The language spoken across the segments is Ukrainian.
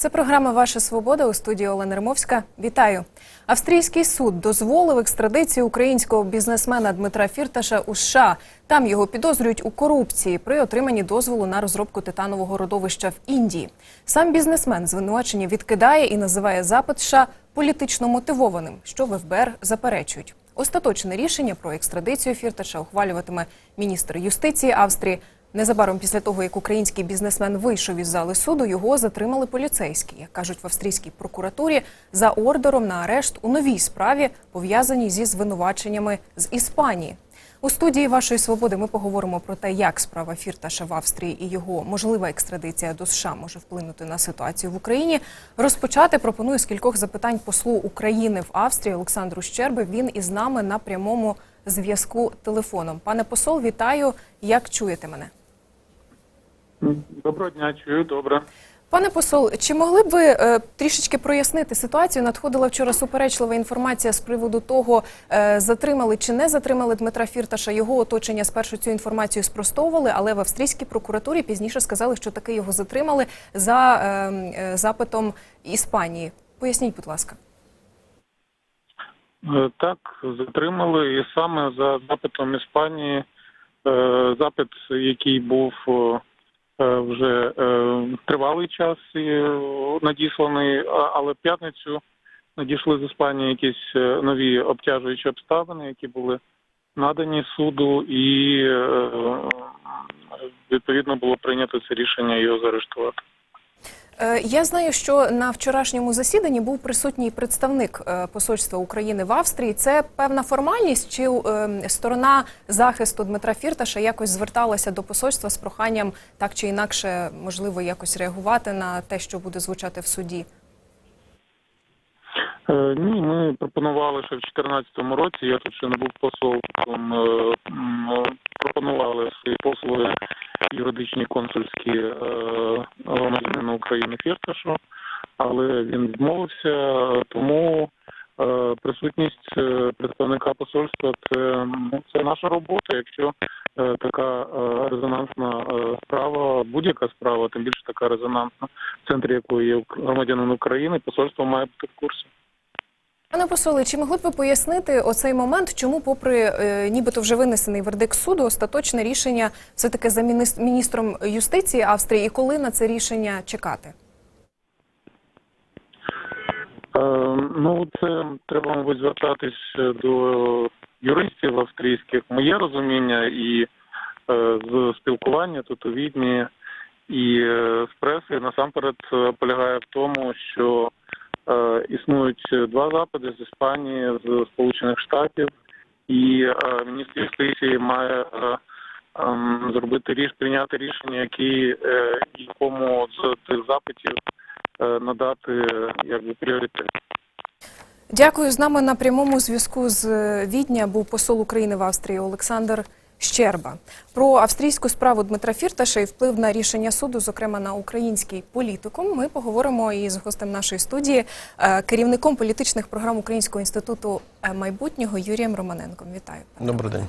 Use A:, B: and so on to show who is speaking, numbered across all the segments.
A: Це програма Ваша свобода у студії Олена Римовська. Вітаю. Австрійський суд дозволив екстрадицію українського бізнесмена Дмитра Фірташа у США. Там його підозрюють у корупції при отриманні дозволу на розробку титанового родовища в Індії. Сам бізнесмен звинувачення відкидає і називає запит США політично мотивованим, що в ФБР заперечують. Остаточне рішення про екстрадицію Фірташа ухвалюватиме міністр юстиції Австрії. Незабаром після того, як український бізнесмен вийшов із зали суду, його затримали поліцейські, як кажуть в австрійській прокуратурі, за ордером на арешт у новій справі, пов'язаній зі звинуваченнями з Іспанії. У студії вашої свободи ми поговоримо про те, як справа Фірташа в Австрії і його можлива екстрадиція до США може вплинути на ситуацію в Україні. Розпочати пропоную з кількох запитань послу України в Австрії Олександру Щерби. Він із нами на прямому зв'язку телефоном. Пане посол, вітаю. Як чуєте мене?
B: Доброго дня, чую, добре.
A: Пане посол, чи могли б ви е, трішечки прояснити ситуацію? Надходила вчора суперечлива інформація з приводу того, е, затримали чи не затримали Дмитра Фірташа. Його оточення спершу цю інформацію спростовували, але в австрійській прокуратурі пізніше сказали, що таки його затримали за е, е, запитом Іспанії. Поясніть, будь ласка.
B: Е, Так, затримали і саме за запитом Іспанії, е, запит, який був вже е, тривалий час е, надісланий, але п'ятницю надійшли з Іспанії якісь е, нові обтяжуючі обставини, які були надані суду, і е, відповідно було прийнято це рішення його заарештувати.
A: Е, Я знаю, що на вчорашньому засіданні був присутній представник е, посольства України в Австрії. Це певна формальність, чи е, сторона захисту Дмитра Фірташа якось зверталася до посольства з проханням так чи інакше, можливо, якось реагувати на те, що буде звучати в суді.
B: Е, Ні, ми пропонували ще в 2014 році. Я тут ще не був посолом. е, Пропонували свої послуги юридичні консульські е, громадянину України Фірташу, але він відмовився. Тому е, присутність е, представника посольства це, це наша робота. Якщо е, така е, резонансна е, справа, будь-яка справа, тим більше така резонансна, в центрі якої є громадянин України, посольство має бути в курсі.
A: Пане посоле, чи могли б ви пояснити оцей момент, чому, попри е, нібито вже винесений вердикт суду, остаточне рішення все таки за міністром юстиції Австрії, і коли на це рішення чекати?
B: Е, Ну, це треба, мабуть, звертатись до юристів австрійських. Моє розуміння і е, з спілкування тут у Відні і е, з преси насамперед е, полягає в тому, що е, існують два запити з Іспанії, з Сполучених Штатів, і е, міністр юстиції має е, ем, зробити ріш, прийняти рішення, які е, якому з цих запитів е, надати е, якби пріоритет.
A: Дякую. З нами на прямому зв'язку з е, Відня був посол України в Австрії Олександр Щерба. Про австрійську справу Дмитра Фірташа і вплив на рішення суду, зокрема на український політикум. Ми поговоримо із гостем нашої студії, е, керівником політичних програм Українського інституту е, майбутнього Юрієм Романенком. Вітаю.
C: Добрий день.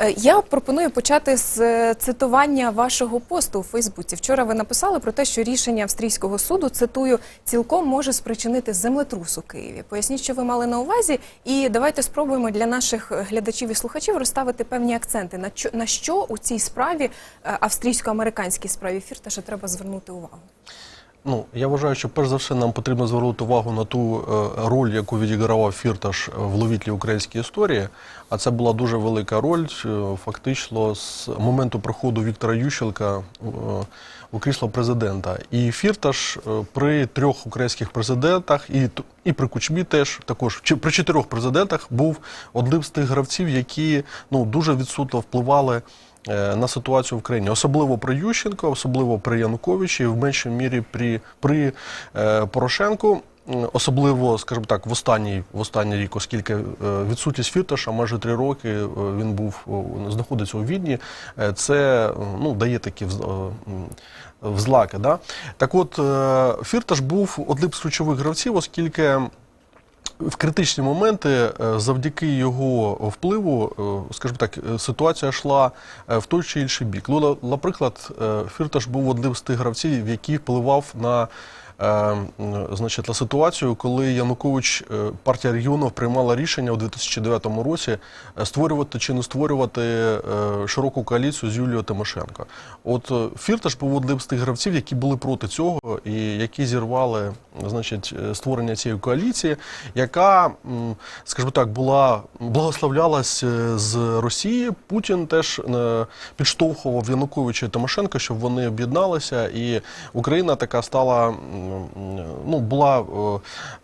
A: Е, Я пропоную почати з е, цитування вашого посту у Фейсбуці. Вчора ви написали про те, що рішення австрійського суду цитую цілком може спричинити землетрус у Києві. Поясніть, що ви мали на увазі, і давайте спробуємо для наших глядачів і слухачів розставити певні акценти. На що на що у цій справі е, австрійсько-американській справі Фірташа треба звернути увагу?
C: Ну я вважаю, що перш за все нам потрібно звернути увагу на ту е, роль, яку відігравав Фірташ в ловітлі української історії. А це була дуже велика роль, е, фактично з моменту приходу Віктора Ющенка е, у крісло президента. І Фірташ е, при трьох українських президентах, і і при Кучмі теж також чи при чотирьох президентах був одним з тих гравців, які ну дуже відсутно впливали е, на ситуацію в країні, особливо при Ющенко, особливо при Януковичі, і в меншій мірі при, при е, Порошенку. Особливо, скажімо так, в останній в останній рік, оскільки е, відсутність Фірташа майже три роки е, він був знаходиться у Відні, е, це е, ну дає такі вз- е, взлаки. Да? Так, от е, Фірташ був одним з ключових гравців, оскільки в критичні моменти, е, завдяки його впливу, е, скажімо так, е, ситуація йшла в той чи інший бік. Ну, наприклад, Фірташ був одним з тих гравців, який впливав на значить, на ситуацію, коли Янукович, е, партія регіонів приймала рішення у 2009 році е, створювати чи не створювати е, широку коаліцію з Юлією Тимошенко. От е, Фірташ був одним з тих гравців, які були проти цього і які зірвали значить, е, створення цієї коаліції, яка, скажімо так, була благословлялась е, з Росії. Путін теж е, підштовхував Януковича і Тимошенко, щоб вони об'єдналися, і Україна така стала ну була е,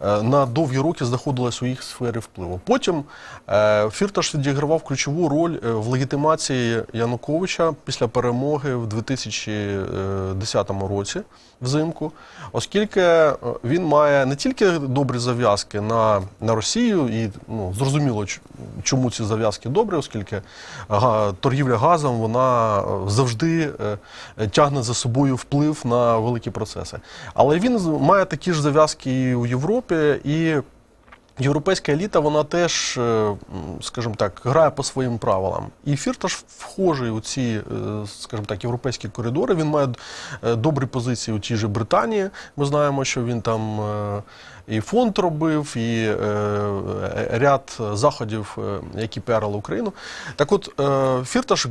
C: е, на довгі роки знаходилась у їх сфері впливу. Потім е, Фірташ відігравав ключову роль в легітимації Януковича після перемоги в 2010 році взимку, оскільки е, він має не тільки добрі зав'язки на, на Росію, і ну, зрозуміло, чому ці зав'язки добрі, оскільки га- торгівля газом вона е, завжди е, е, тягне за собою вплив на великі процеси. Але він має такі ж зав'язки і у Європі, і Європейська еліта, вона теж, е, скажімо так, грає по своїм правилам. І Фірташ вхожий у ці, е, скажімо так, європейські коридори. Він має е, добрі позиції у тій же Британії. Ми знаємо, що він там і фонд робив, і ряд заходів, які піарили Україну. Так от, е, Фірташ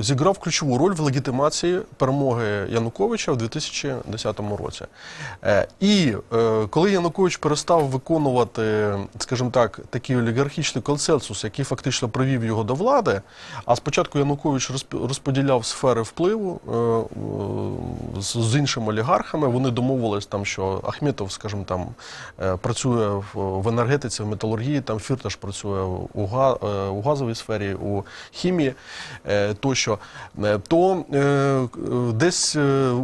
C: зіграв ключову роль в легітимації перемоги Януковича в 2010 році. І коли Янукович перестав виконувати, скажімо так, такий олігархічний консенсус, який фактично привів його до влади, а спочатку Янукович розподіляв сфери впливу е, е, з з іншими олігархами, вони домовились там, що Ахметов, скажімо, там е, працює в, в енергетиці, в металургії, там Фірташ працює у, га, е, у газовій сфері, у хімії е, тощо, то десь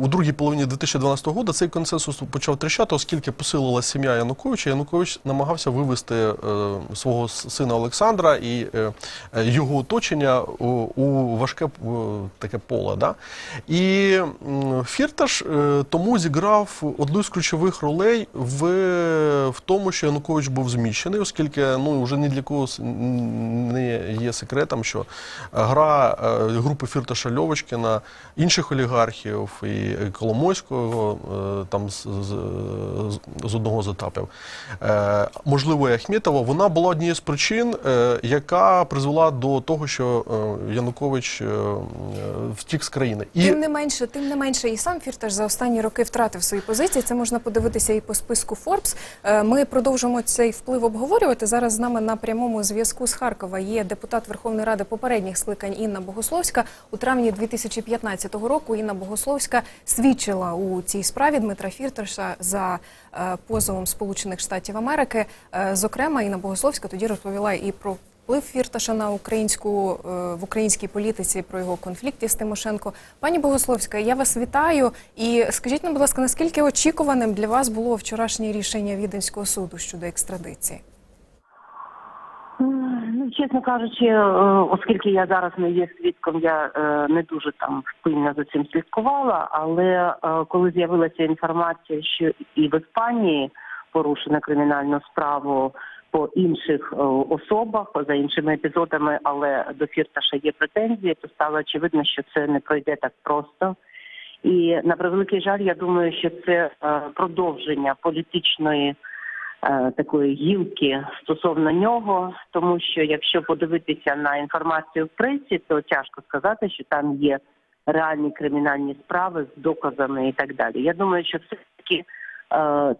C: у другій половині 2012 року цей консенсус почав тріщати, оскільки посилила сім'я Януковича. Янукович намагався вивести свого сина Олександра і його оточення у, важке таке поле. Да? І м, Фірташ е, тому зіграв одну з ключових ролей в, в тому, що Янукович був зміщений, оскільки ну, вже ні для кого не є секретом, що гра е, групи Фірташа Льовочкіна, інших олігархів і Коломойського е, там з, з, з- одного з етапів, можливо, і Ахметова, вона була однією з причин, яка призвела до того, що Янукович втік з країни. І
A: Тим не менше, тим не менше, і сам Фірташ за останні роки втратив свої позиції. Це можна подивитися і по списку Forbes. Е, Ми продовжимо цей вплив обговорювати. Зараз з нами на прямому зв'язку з Харкова є депутат Верховної Ради попередніх скликань Інна Богословська. У травні 2015 року Інна Богословська свідчила у цій справі Дмитра Фірташа за е, позовом Сполучених Штатів Америки. Е, Зокрема, Інна Богословська тоді розповіла і про вплив Фірташа на українську е, в українській політиці про його конфлікти з Тимошенко. Пані Богословська, я вас вітаю. І скажіть нам, будь ласка, наскільки очікуваним для вас було вчорашнє рішення Віденського суду щодо екстрадиції?
D: Ну, чесно кажучи, е, оскільки я зараз не є свідком, я е, не дуже там пильно за цим слідкувала. Але коли з'явилася інформація, що і в Іспанії порушено кримінальну справу по інших е, особах, за іншими епізодами, але до Фірташа є претензії, то стало очевидно, що це не пройде так просто. І на превеликий жаль, я думаю, що це е, продовження політичної е, такої гілки стосовно нього, тому що якщо подивитися на інформацію в пресі, то тяжко сказати, що там є реальні кримінальні справи з доказами і так далі. Я думаю, що все таки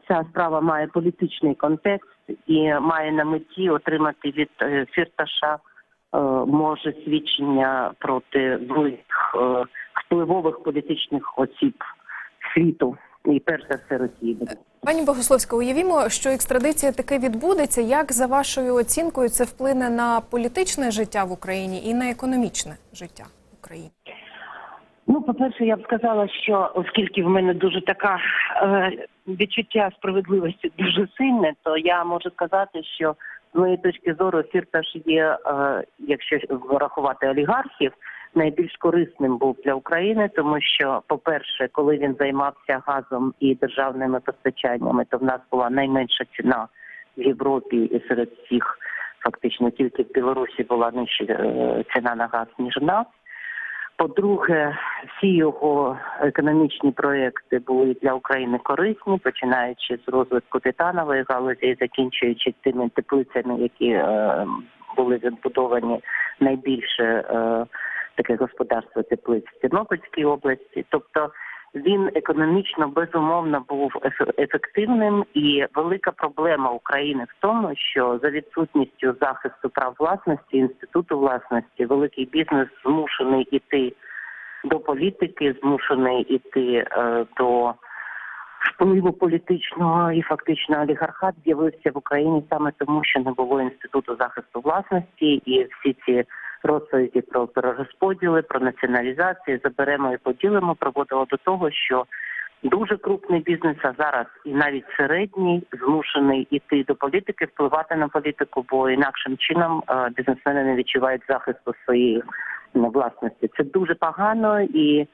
D: ця справа має політичний контекст і має на меті отримати від е, Фірташа е, може свідчення проти двох е, впливових політичних осіб світу і перш за все Росії.
A: Пані Богословська, уявімо, що екстрадиція таки відбудеться. Як за вашою оцінкою це вплине на політичне життя в Україні і на економічне життя в Україні?
D: Ну, по-перше, я б сказала, що оскільки в мене дуже така е, відчуття справедливості дуже сильне, то я можу сказати, що з моєї точки зору Фірташ є, е, якщо врахувати олігархів, найбільш корисним був для України, тому що, по-перше, коли він займався газом і державними постачаннями, то в нас була найменша ціна в Європі і серед всіх, фактично тільки в Білорусі була нижча е, ціна на газ ніж в нас. По-друге, всі його економічні проекти були для України корисні, починаючи з розвитку титанової галузі і закінчуючи тими теплицями, які е, були відбудовані найбільше е, таке господарство теплиць в Тернопільській області. Тобто він економічно безумовно був ефе- ефективним, і велика проблема України в тому, що за відсутністю захисту прав власності, інституту власності, великий бізнес змушений іти до політики, змушений іти е, до впливу політичного і фактично олігархат з'явився в Україні саме тому, що не було інституту захисту власності, і всі ці розповіді про перерозподіли, про націоналізацію заберемо і поділимо приводило до того, що дуже крупний бізнес, а зараз і навіть середній змушений іти до політики, впливати на політику, бо інакшим чином е, бізнесмени не відчувають захисту своєї власності. Це дуже погано і.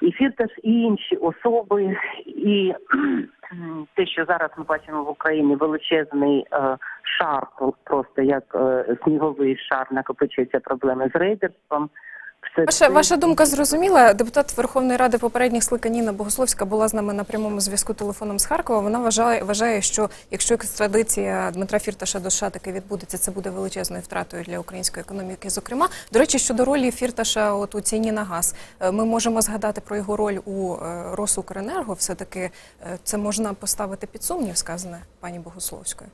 D: І Фірташ, і інші особи, і те, що зараз ми бачимо в Україні, величезний е, шар, просто як е, сніговий шар, накопичується проблеми з рейдерством. Все
A: Ваша, ваша думка зрозуміла. Депутат Верховної Ради попередніх скликань Ніна Богословська була з нами на прямому зв'язку телефоном з Харкова. Вона вважає, вважає, що якщо екстрадиція Дмитра Фірташа до США таки відбудеться, це буде величезною втратою для української економіки. Зокрема, до речі, щодо ролі Фірташа, от у ціні на газ, е, ми можемо згадати про його роль у е, Росукренерго. Все таки е, це можна поставити під сумнів, сказане пані Богословською.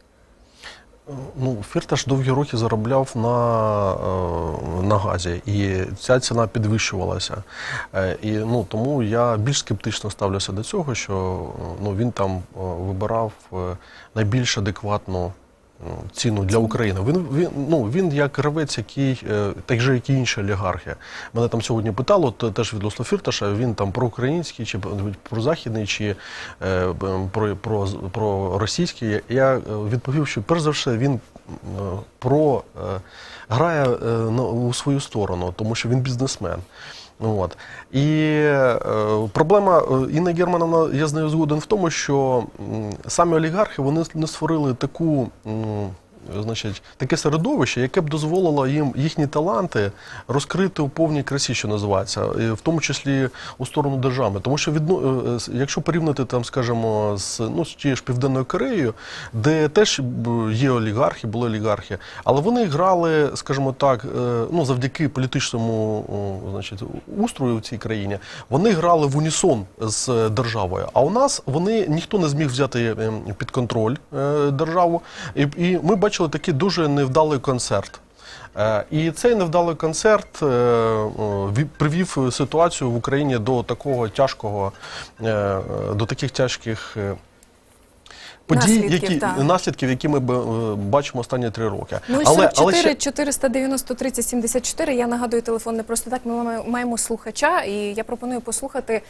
C: Ну, Фірташ довгі роки заробляв на, е, на газі, і ця ціна підвищувалася. Е, І, ну, тому я більш скептично ставлюся до цього, що ну, він там е, вибирав найбільш адекватну ціну для України. Він, він, ну, він як гравець, який, е, так же, як і інші олігархи. Мене там сьогодні питало, теж відносно Фірташа, він там проукраїнський, чи прозахідний, чи е, про, про, про російський. Я е, відповів, що перш за все він е, про е, грає е, у свою сторону, тому що він бізнесмен. От. І е, проблема е, Інна Германовна, я з нею згоден в тому, що м, самі олігархи вони не створили таку. м, Значить, таке середовище, яке б дозволило їм їхні таланти розкрити у повній красі, що називається, в тому числі у сторону держави. Тому що відно, е, якщо порівняти там, скажімо, з ну з тією ж південною Кореєю, де теж є олігархи, були олігархи, але вони грали, скажімо так, е, ну завдяки політичному значить, устрою в цій країні, вони грали в унісон з державою. А у нас вони ніхто не зміг взяти ем, під контроль е, державу, і, і ми бачили такий дуже невдалий концерт. Е, І цей невдалий концерт е, привів ситуацію в Україні до такого тяжкого, е, до таких тяжких подій,
A: Наслідків,
C: які
A: так.
C: наслідків, які ми бачимо останні три роки.
A: 044 490 30 74. Я нагадую телефон не просто так. Ми маємо- слухача, і я пропоную послухати.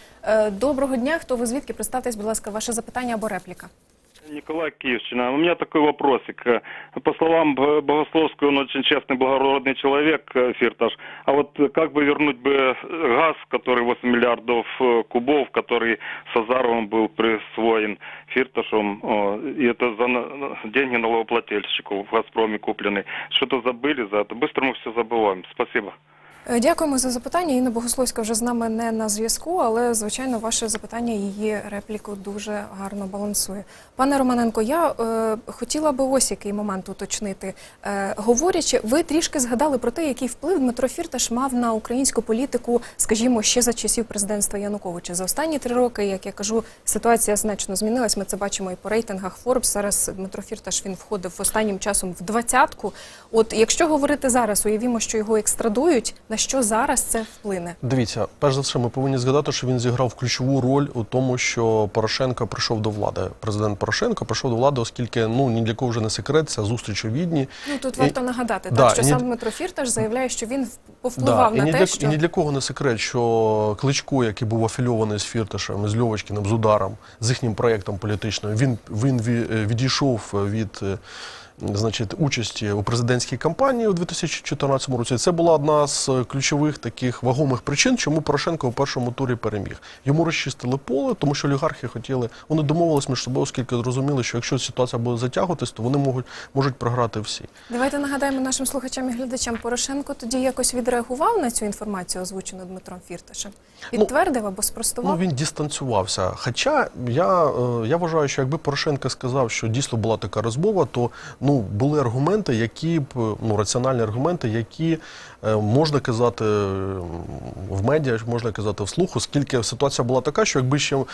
A: Доброго дня. Хто ви звідки? Представтесь, будь ласка, ваше запитання або репліка.
E: Николай Киевщина. У меня такой вопросик. Э, По словам Б- Богословского, он очень честный, благородный человек, э, Фирташ. А вот э, как бы вернуть бы э, газ, который 8 миллиардов э, кубов, который с Азаровым был присвоен Фирташем, о, и это за на- деньги налогоплательщиков в «Газпроме» куплены. Что-то забыли за это. Быстро мы все забываем. Спасибо.
A: Е, Дякуємо за запитання. Інна Богословська вже з нами не на зв'язку, але звичайно, ваше запитання її репліку дуже гарно балансує. Пане Романенко, я е, хотіла би ось який момент уточнити. Е, говорячи, ви трішки згадали про те, який вплив Дмитро Фірташ мав на українську політику, скажімо, ще за часів президентства Януковича. За останні три роки, як я кажу, ситуація значно змінилась. Ми це бачимо і по рейтингах Forbes. Зараз Дмитро Фірташ він входив останнім часом в двадцятку. От якщо говорити зараз, уявімо, що його екстрадують, на що зараз це вплине?
C: Дивіться, перш за все, ми повинні згадати, що він зіграв ключову роль у тому, що Порошенко прийшов до влади. Президент Порошенко прийшов до влади, оскільки ну ні для кого вже не секрет, ця зустріч у Відні.
A: Ну тут
C: І-
A: варто нагадати,
C: Да,
A: так що
C: ні-
A: сам Дмитро Фірташ заявляє, що він повпливав
C: і,
A: на
C: ні
A: те,
C: для,
A: що
C: і ні для кого не секрет, що Кличко, який був афільований з Фірташем, з Льовочкіним, з ударом, з їхнім проєктом політичним, він, він е, відійшов від. Е, значить, участі у президентській кампанії у 2014 році. Це була одна з ключових таких вагомих причин, чому Порошенко у першому турі переміг. Йому розчистили поле, тому що олігархи хотіли, вони домовились між собою, оскільки зрозуміли, що якщо ситуація буде затягуватись, то вони можуть, можуть програти всі.
A: Давайте нагадаємо нашим слухачам і глядачам. Порошенко тоді якось відреагував на цю інформацію, озвучену Дмитром Фірташем. Підтвердив або спростував?
C: Ну він дистанціювався. Хоча я, е, я вважаю, що якби Порошенко сказав, що дійсно була така розмова, то ну були аргументи, які б ну раціональні аргументи, які можна казати е, в медіа, можна казати вслух, оскільки ситуація була така, що якби ще е,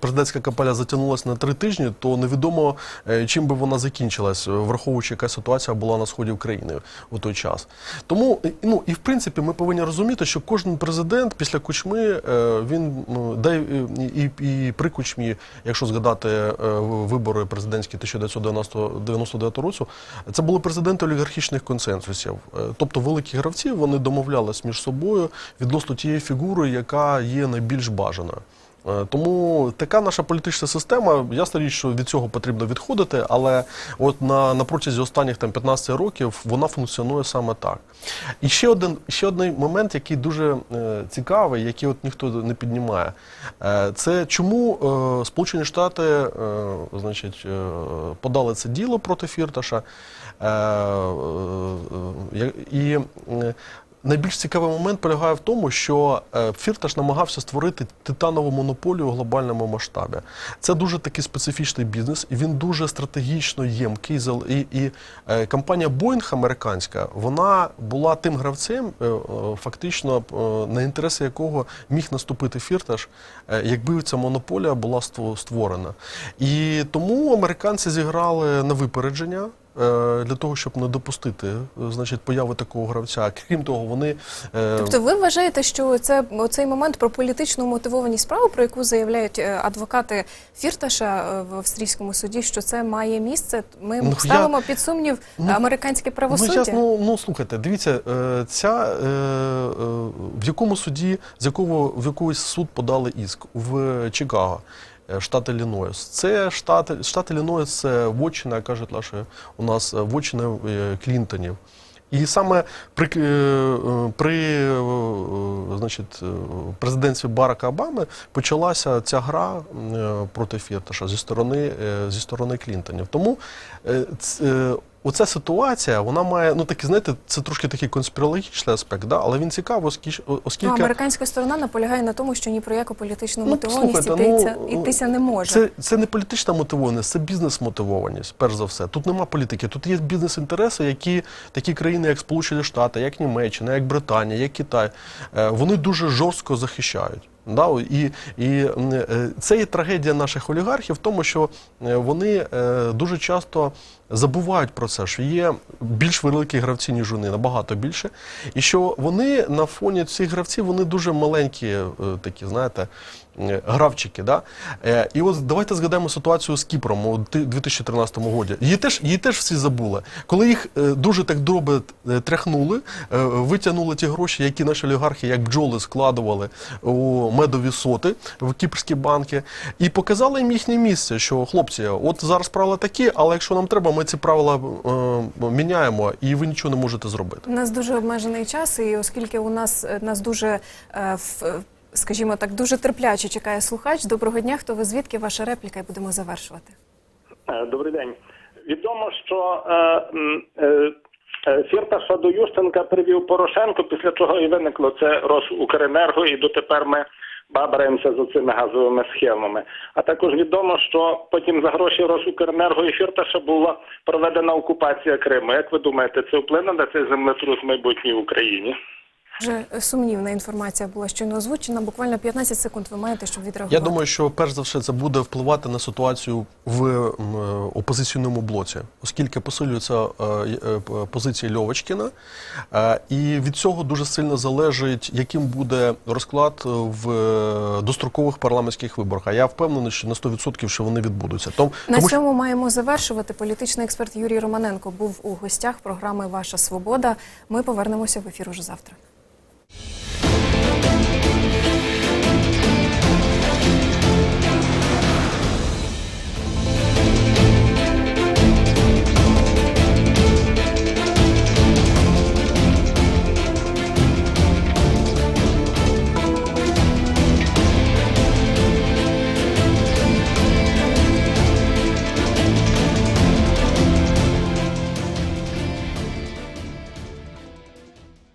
C: президентська кампанія затягнулася на три тижні, то невідомо е, чим би вона закінчилась, враховуючи, яка ситуація була на сході України у той час. Тому ну і в принципі ми повинні розуміти, що кожен президент після кучми е, він дай е, і, і, і при кучмі, якщо згадати е, вибори президентські 1999 року, це були президенти олігархічних консенсусів. Е, Тобто великі гравці вони домовлялись між собою відносно тієї фігури, яка є найбільш бажаною. Е, Тому така наша політична система, ясна річ, що від цього потрібно відходити, але от на, на протязі останніх там 15 років вона функціонує саме так. І ще один, ще один момент, який дуже е, цікавий, який от ніхто не піднімає, е, це чому е, Сполучені Штати е, значить, е, подали це діло проти Фірташа. Е, е, е, і Найбільш цікавий момент полягає в тому, що Фірташ намагався створити титанову монополію у глобальному масштабі. Це дуже такий специфічний бізнес, і він дуже стратегічно ємкий. І, і компанія Boeing американська вона була тим гравцем, фактично на інтереси якого міг наступити Фірташ, якби ця монополія була створена. І тому американці зіграли на випередження. Е, Для того щоб не допустити е, значить появи такого гравця. Крім того, вони е,
A: Тобто ви вважаєте, що це цей момент про політичну мотивованість справи, про яку заявляють адвокати Фірташа в австрійському суді, що це має місце? Ми
C: Ну, я-
A: ставимо під сумнів
C: Ну,
A: американське
C: Ну,
A: правосуддя?
C: ну, ну слухайте, дивіться, ця в якому суді, з якого в якийсь суд подали іск в Чикаго. Штат Іллінойс. Це штат, штат Іллінойс це вотчина, яка житла, що у нас е, вотчина е, Клінтонів. І саме при, е, при значить, президентстві Барака Обами почалася ця гра проти Фірташа зі сторони, зі сторони Клінтонів. Тому оця ситуація, вона має, ну такі, знаєте, це трошки такий конспірологічний аспект, да? але він цікавий, оскільки,
A: Ну,
C: оскільки
A: американська сторона наполягає на тому, що ні про яку політичну
C: Ну,
A: мотивованість йтися,
C: ну,
A: йтися не може.
C: Це, це не політична мотивованість, це бізнес-мотивованість, перш за все. Тут нема політики, тут є бізнес-інтереси, які такі країни, як Сполучені Штати, як Німеччина, як Британія, як Китай, е, вони дуже жорстко захищають. Да? І, і е, це є трагедія наших олігархів в тому, що е, вони дуже часто забувають про це, що є більш великі гравці, ніж вони, набагато більше. І що вони на фоні цих гравців вони дуже маленькі, е, такі, знаєте, е, гравчики. Да? Е, І от давайте згадаємо ситуацію з Кіпром у 2013 році. Її теж, її теж всі забули. Коли їх дуже так дроби тряхнули, витягнули ті гроші, які наші олігархи, як бджоли, складували у медові соти в кіпрські банки, і показали їм їхнє місце, що хлопці, от зараз правила такі, але якщо нам треба, ми ці правила е, міняємо, і ви нічого не можете зробити.
A: У нас дуже обмежений час, і оскільки у нас е, нас дуже е, в- е, скажімо так, дуже терпляче чекає слухач. Доброго дня, хто ви звідки? Ваша репліка, і будемо завершувати.
F: Е, Добрий день. Відомо, що е, е, е, Фірташа до Ющенка привів Порошенко, після чого і виникло це Росукренерго, і дотепер ми бабраємося з цими газовими схемами. А також відомо, що потім за гроші Росукренерго і Фірташа була проведена окупація Криму. Як ви думаєте, це вплине на цей землетрус в майбутній Україні?
A: Вже е, сумнівна інформація була щойно озвучена. Буквально 15 секунд ви маєте, щоб відреагувати.
C: Я думаю, що перш за все це буде впливати на ситуацію в е, опозиційному блоці, оскільки посилюється е, позиція Льовочкіна, і від цього дуже сильно залежить, яким буде розклад в дострокових парламентських виборах. А я впевнений, що на 100% що вони відбудуться. Том,
A: На
C: тому що
A: цьому маємо завершувати. Політичний експерт Юрій Романенко був у гостях програми Ваша Свобода. Ми повернемося в ефір уже завтра.